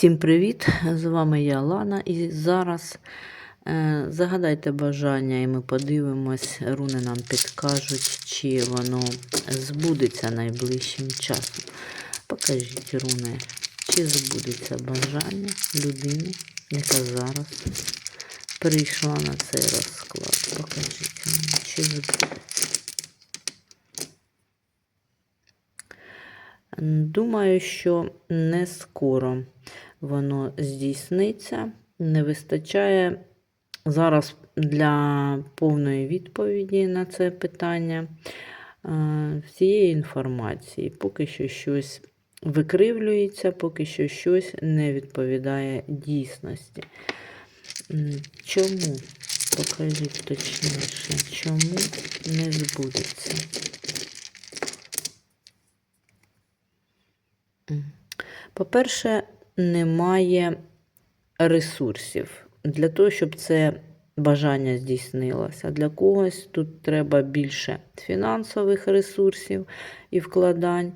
Всім привіт! З вами я Лана. І зараз е, загадайте бажання, і ми подивимось, руни нам підкажуть, чи воно збудеться найближчим часом. Покажіть руни, чи збудеться бажання людини, яка зараз прийшла на цей розклад. Покажіть руни, чи збудеться. Думаю, що не скоро воно здійсниться. Не вистачає зараз для повної відповіді на це питання е, всієї інформації. Поки що щось викривлюється, поки що щось не відповідає дійсності. Чому? Покажіть точніше, чому не збудеться? По-перше, немає ресурсів для того, щоб це бажання здійснилося. Для когось тут треба більше фінансових ресурсів і вкладань,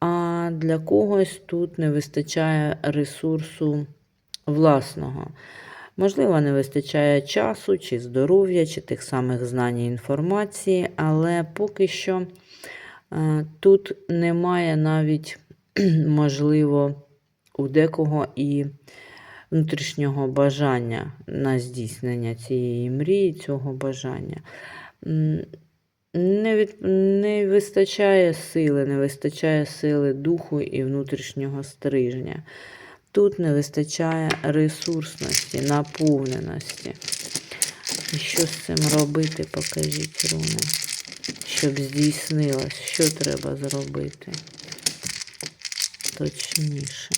а для когось тут не вистачає ресурсу власного. Можливо, не вистачає часу, чи здоров'я, чи тих самих знань і інформації, але поки що е, тут немає навіть, можливо, у декого і внутрішнього бажання на здійснення цієї мрії, цього бажання. Не, від, не вистачає сили, не вистачає сили духу і внутрішнього стрижня. Тут не вистачає ресурсності, наповненості. І що з цим робити, покажіть руни, щоб здійснилось, що треба зробити точніше.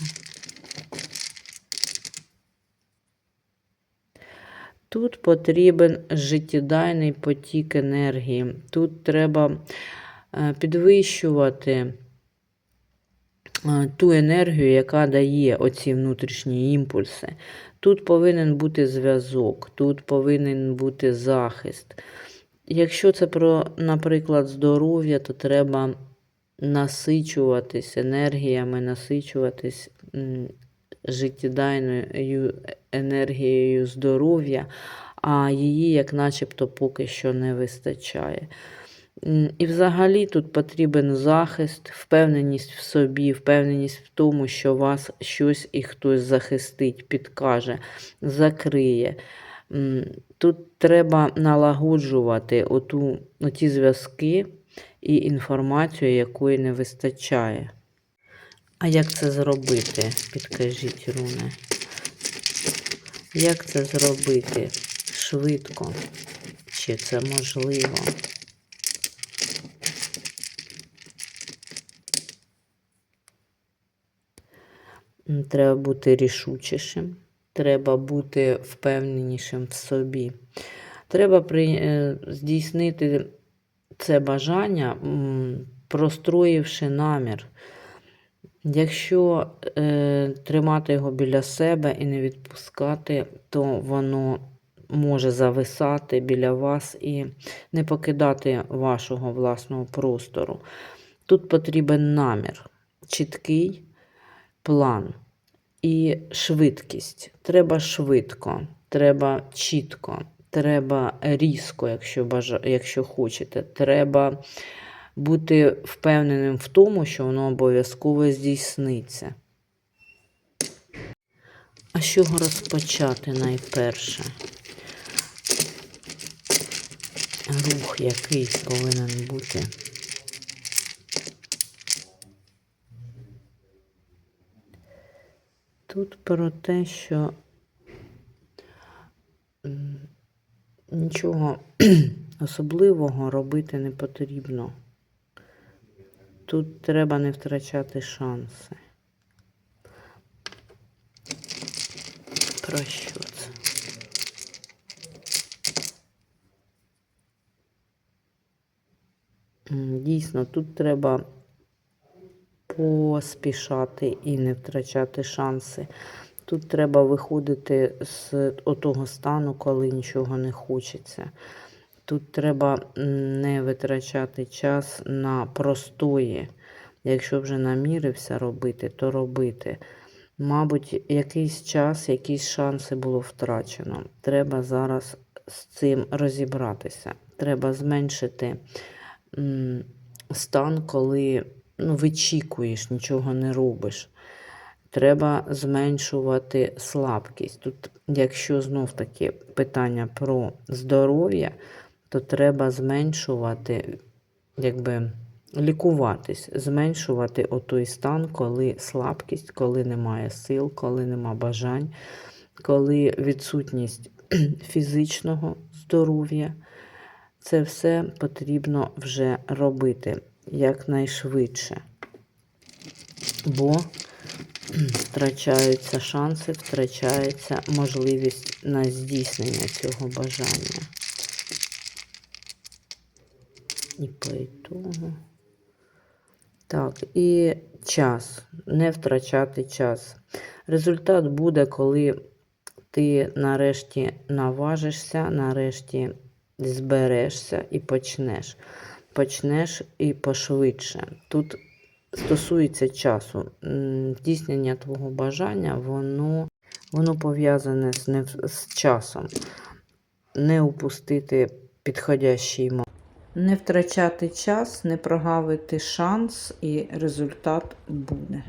Тут потрібен життєдайний потік енергії. Тут треба е, підвищувати е, ту енергію, яка дає оці внутрішні імпульси. Тут повинен бути зв'язок, тут повинен бути захист. Якщо це про, наприклад, здоров'я, то треба насичуватись енергіями, насичуватись життєдайною енергією здоров'я, а її, як начебто, поки що не вистачає. І взагалі тут потрібен захист, впевненість в собі, впевненість в тому, що вас щось і хтось захистить, підкаже, закриє. Тут треба налагоджувати оту, оті зв'язки і інформацію, якої не вистачає. А як це зробити? Підкажіть, руни. Як це зробити швидко? Чи це можливо? Треба бути рішучішим, треба бути впевненішим в собі. Треба при, е, здійснити це бажання, простроївши намір. Якщо е, тримати його біля себе і не відпускати, то воно може зависати біля вас і не покидати вашого власного простору. Тут потрібен намір, чіткий план і швидкість. Треба швидко, треба чітко, треба різко, якщо, бажа... якщо хочете. Треба бути впевненим в тому, що воно обов'язково здійсниться. А з чого розпочати найперше? Рух який повинен бути. Тут про те, що нічого особливого робити не потрібно. Тут треба не втрачати шанси. Про що це? Дійсно, тут треба поспішати і не втрачати шанси. Тут треба виходити з того стану, коли нічого не хочеться. Тут треба не витрачати час на простої. Якщо вже намірився робити, то робити. Мабуть, якийсь час, якісь шанси було втрачено. Треба зараз з цим розібратися. Треба зменшити стан, коли ну, вичікуєш, нічого не робиш. Треба зменшувати слабкість. Тут, якщо знов таки питання про здоров'я, то треба зменшувати, якби лікуватись, зменшувати отой стан, коли слабкість, коли немає сил, коли нема бажань, коли відсутність фізичного здоров'я. Це все потрібно вже робити якнайшвидше. Бо втрачаються шанси, втрачається можливість на здійснення цього бажання. І по ітогу. Так, і час. Не втрачати час. Результат буде, коли ти нарешті наважишся, нарешті зберешся і почнеш. Почнеш і пошвидше. Тут стосується часу. Здійснення твого бажання, воно, воно пов'язане з, з часом. Не упустити підходящий момент. Не втрачати час, не прогавити шанс, і результат буде.